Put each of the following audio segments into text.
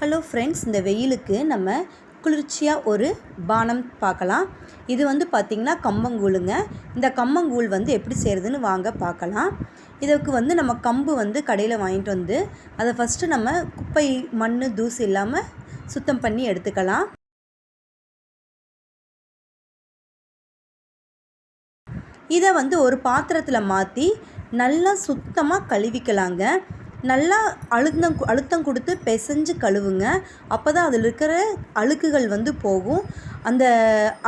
Hello friends இந்த வெயிலுக்கு நம்ம குளிர்ச்சியாக ஒரு பானம் பார்க்கலாம். இது வந்து பார்த்திங்கன்னா கம்பங்கூழுங்க. இந்த கம்பங்கூழ் வந்து எப்படி செய்கிறதுன்னு வாங்க பார்க்கலாம். இதுக்கு வந்து நம்ம கம்பு வந்து கடையில் வாங்கிட்டு வந்து அதை ஃபஸ்ட்டு நம்ம குப்பை மண் தூசு இல்லாமல் சுத்தம் பண்ணி எடுத்துக்கலாம். இதை வந்து ஒரு பாத்திரத்தில் மாற்றி நல்லா சுத்தமாக கழுவிக்கலாங்க. நல்லா அழுத்தம் அழுத்தம் கொடுத்து பிசைஞ்சு கழுவுங்க. அப்போ தான் அதில் இருக்கிற அழுக்குகள் வந்து போகும். அந்த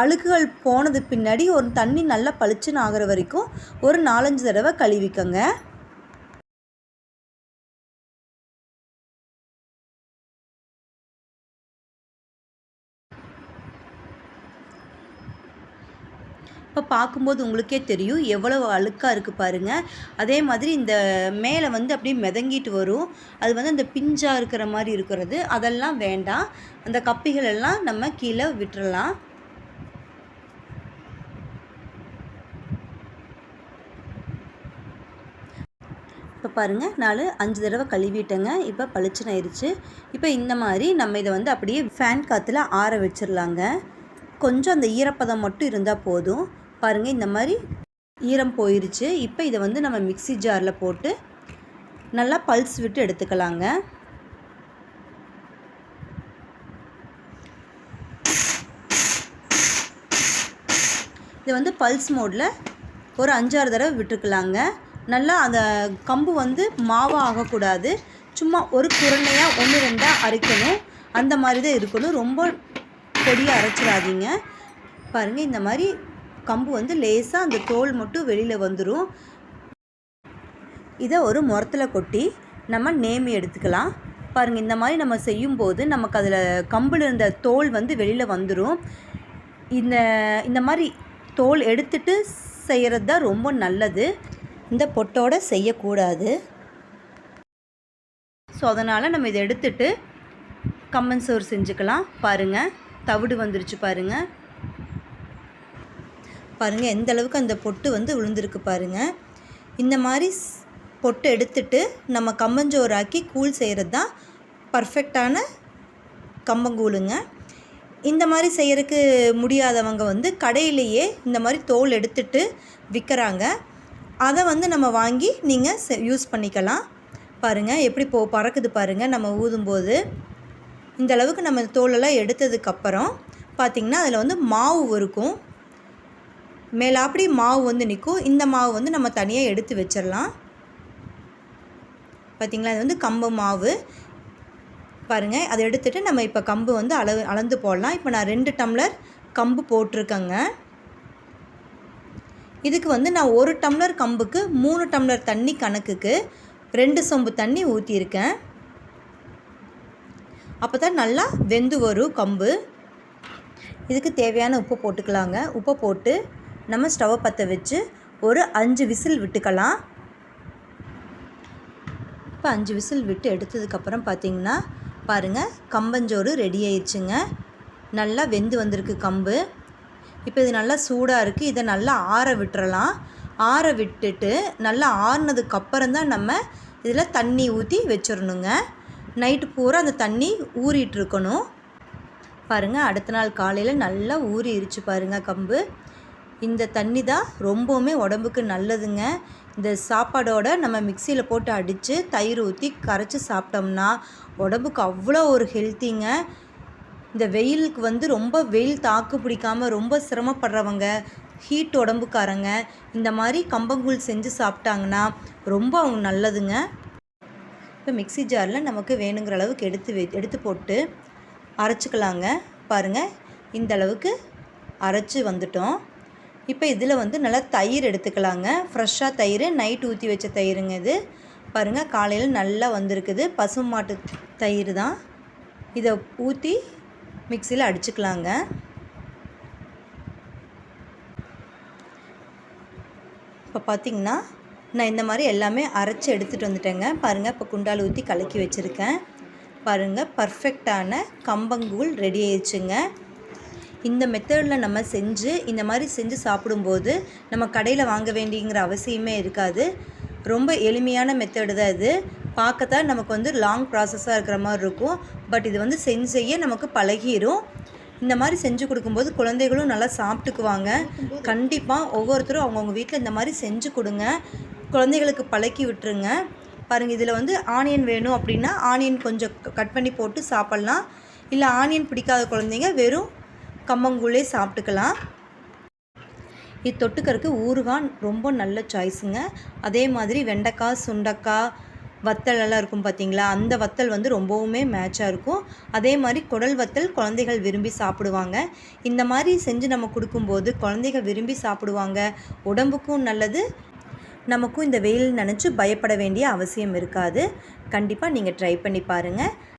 அழுக்குகள் போனது பின்னாடி ஒரு தண்ணி நல்லா பளிச்சுன்னு ஆகிற வரைக்கும் ஒரு நாலஞ்சு தடவை கழுவிக்கங்க. இப்போ பார்க்கும்போது உங்களுக்கே தெரியும். எவ்வளவு அழுக்காக இருக்குது பாருங்கள் அதே மாதிரி இந்த மேலே வந்து அப்படியே மிதங்கிட்டு வரும். அது வந்து அந்த பிஞ்சாக இருக்கிற மாதிரி இருக்கிறது. அதெல்லாம் வேண்டாம். அந்த கப்பிகள் எல்லாம் நம்ம கீழே விட்டுறலாம். இப்போ பாருங்கள் நாலு அஞ்சு தடவை கழுவிட்டேங்க. இப்போ பளிச்சுன்னு ஆயிடுச்சு இப்போ இந்த மாதிரி நம்ம இதை வந்து அப்படியே ஃபேன் காற்றுல ஆற வச்சிடலாங்க கொஞ்சம் அந்த ஈரப்பதம் மட்டும் இருந்தால் போதும். பாருங்கள் இந்த மாதிரி ஈரம் போயிருச்சு. இப்போ இதை வந்து நம்ம மிக்ஸி ஜாரில் போட்டு நல்லா பல்ஸ் விட்டு எடுத்துக்கலாங்க. இது வந்து பல்ஸ் மோடில் ஒரு அஞ்சாறு தடவை விட்டுருக்கலாங்க நல்லா அந்த கம்பு வந்து மாவாக ஆகக்கூடாது சும்மா ஒரு குரணையாக ஒன்று ரெண்டாக அரைக்கணும். அந்த மாதிரி தான் இருக்கணும். ரொம்ப பொடியாக அரைச்சிடாதீங்க. பாருங்கள் இந்த மாதிரி கம்பு வந்து லேசாக அந்த தோல் மட்டும் வெளியில் வந்துடும் இதை ஒரு முரத்தில் கொட்டி நம்ம நேமி எடுத்துக்கலாம். பாருங்கள் இந்த மாதிரி நம்ம செய்யும்போது நமக்கு அதில் கம்பில் இருந்த தோல் வந்து வெளியில் வந்துடும் இந்த இந்த மாதிரி தோல் எடுத்துட்டு செய்கிறது தான் ரொம்ப நல்லது. இந்த பொட்டோட செய்யக்கூடாது. ஸோ அதனால் நம்ம இதை எடுத்துட்டு கம்மன் சோறு செஞ்சுக்கலாம். பாருங்கள் தவிடு வந்துருச்சு பாருங்கள் பாருங்கள் எந்த அளவுக்கு அந்த பொட்டு வந்து விழுந்திருக்கு பாருங்கள் இந்த மாதிரி ஸ்- பொட்டு எடுத்துட்டு நம்ம கம்பஞ்சோறாக்கி கூழ் செய்கிறது தான் பர்ஃபெக்டான கம்பங்கூழுங்க. இந்த மாதிரி செய்கிறதுக்கு முடியாதவங்க வந்து கடையிலேயே இந்த மாதிரி தோல் எடுத்துட்டு விற்கிறாங்க அதை வந்து நம்ம வாங்கி நீங்கள் யூஸ் பண்ணிக்கலாம். பாருங்கள் எப்படி போ பறக்குது பாருங்கள் நம்ம ஊதும்போது. இந்த அளவுக்கு நம்ம தோலெல்லாம் எடுத்ததுக்கப்புறம் பார்த்திங்கன்னா அதில் வந்து மாவு இருக்கும். மேலாப்படி மாவு வந்து நிற்கும் இந்த மாவு வந்து நம்ம தனியாக எடுத்து வச்சிடலாம் பார்த்திங்களா இது வந்து கம்பு மாவு. பாருங்கள் அதை எடுத்துகிட்டு நம்ம இப்போ கம்பு வந்து அளவு அளந்து போடலாம். இப்போ நான் ரெண்டு டம்ளர் கம்பு போட்டிருக்கேங்க. இதுக்கு வந்து நான் ஒரு டம்ளர் கம்புக்கு மூணு டம்ளர் தண்ணி கணக்குக்கு ரெண்டு சொம்பு தண்ணி ஊற்றியிருக்கேன் அப்போ தான் நல்லா வெந்து வரும் கம்பு. இதுக்கு தேவையான உப்பு போட்டுக்கலாங்க. உப்பை போட்டு நம்ம ஸ்டவ்வை பற்ற வச்சு ஒரு அஞ்சு விசில் விட்டுக்கலாம். இப்போ அஞ்சு விசில் விட்டு எடுத்ததுக்கப்புறம் பார்த்தீங்கன்னா பாருங்கள் கம்பஞ்சோறு ரெடி ஆயிடுச்சுங்க. நல்லா வெந்து வந்திருக்கு கம்பு. இப்போ இது நல்லா சூடாக இருக்குது இதை நல்லா ஆற விட்டுறலாம். ஆற விட்டுட்டு நல்லா ஆறினதுக்கப்புறம் தான் நம்ம இதில் தண்ணி ஊற்றி வச்சிடணுங்க. நைட்டு பூரா அந்த தண்ணி ஊறிட்டு இருக்கணும். பாருங்கள் அடுத்த நாள் காலையில் நல்லா ஊறிடுச்சு பாருங்கள் கம்பு. இந்த தண்ணி தான் ரொம்பவுமே உடம்புக்கு நல்லதுங்க. இந்த சாப்பாடோட நம்ம மிக்சியில் போட்டு அடித்து தயிர் ஊற்றி கரைச்சி சாப்பிட்டோம்னா உடம்புக்கு அவ்வளோ ஒரு ஹெல்த்திங்க. இந்த வெயிலுக்கு வந்து ரொம்ப வெயில் தாக்கு பிடிக்காமல் ரொம்ப சிரமப்படுறவங்க ஹீட் உடம்புக்காரங்க இந்த மாதிரி கம்பங்கூழ் செஞ்சு சாப்பிட்டாங்கன்னா ரொம்ப அவங்க நல்லதுங்க. இப்போ மிக்ஸி ஜாரில் நமக்கு வேணுங்கிற அளவுக்கு எடுத்து வை எடுத்து போட்டு அரைச்சிக்கலாங்க. பாருங்கள் இந்த அளவுக்கு அரைச்சி வந்துட்டோம். இப்போ இதில் வந்து நல்லா தயிர் எடுத்துக்கலாங்க. ஃப்ரெஷ்ஷாக தயிர் நைட் ஊற்றி வச்ச தயிருங்க இது. பாருங்கள் காலையில் நல்லா வந்திருக்குது. பசுமாட்டு தயிர் தான். இதை ஊற்றி மிக்சியில் அடிச்சுக்கலாங்க. இப்போ பார்த்தீங்கன்னா நான் இந்த மாதிரி எல்லாமே அரைச்சி எடுத்துகிட்டு வந்துட்டேங்க. பாருங்கள் இப்போ குண்டால் ஊற்றி கலக்கி வச்சுருக்கேன். பாருங்கள் பர்ஃபெக்டான கம்பங்கூழ் ரெடி ஆயிடுச்சுங்க. இந்த மெத்தடில் நம்ம செஞ்சு இந்த மாதிரி செஞ்சு சாப்பிடும்போது நம்ம கடையில் வாங்க வேண்டிங்கிற அவசியமே இருக்காது. ரொம்ப எளிமையான மெத்தடு தான் இது. பார்க்கத்தான் நமக்கு வந்து லாங் ப்ராசஸாக இருக்கிற மாதிரி இருக்கும். பட் இது வந்து செஞ்சு செய்ய நமக்கு பழகிரும். இந்த மாதிரி செஞ்சு கொடுக்கும்போது குழந்தைகளும் நல்லா சாப்பிட்டுக்குவாங்க. கண்டிப்பாக ஒவ்வொருத்தரும் அவங்கவுங்க வீட்டில் இந்த மாதிரி செஞ்சு கொடுங்க. குழந்தைகளுக்கு பழக்கி விட்டுருங்க. பாருங்கள் இதில் வந்து ஆனியன் வேணும் அப்படின்னா ஆனியன் கொஞ்சம் கட் பண்ணி போட்டு சாப்பிட்லாம். இல்லை ஆனியன் பிடிக்காத குழந்தைங்க வெறும் கம்மங்கூழே சாப்பிட்டுக்கலாம். இது தொட்டுக்கறக்கு ஊறுகாய் ரொம்ப நல்ல சாய்ஸுங்க. அதே மாதிரி வெண்டைக்காய் சுண்டக்காய் வத்தல் எல்லாம் இருக்கும் பார்த்தீங்களா அந்த வத்தல் வந்து ரொம்பவுமே மேட்சாக இருக்கும். அதே மாதிரி குடல் வத்தல் குழந்தைகள் விரும்பி சாப்பிடுவாங்க. இந்த மாதிரி செஞ்சு நம்ம கொடுக்கும்போது குழந்தைகள் விரும்பி சாப்பிடுவாங்க. உடம்புக்கும் நல்லது. நமக்கும் இந்த வெயில் நினச்சி பயப்பட வேண்டிய அவசியம் இருக்காது. கண்டிப்பாக நீங்கள் ட்ரை பண்ணி பாருங்கள்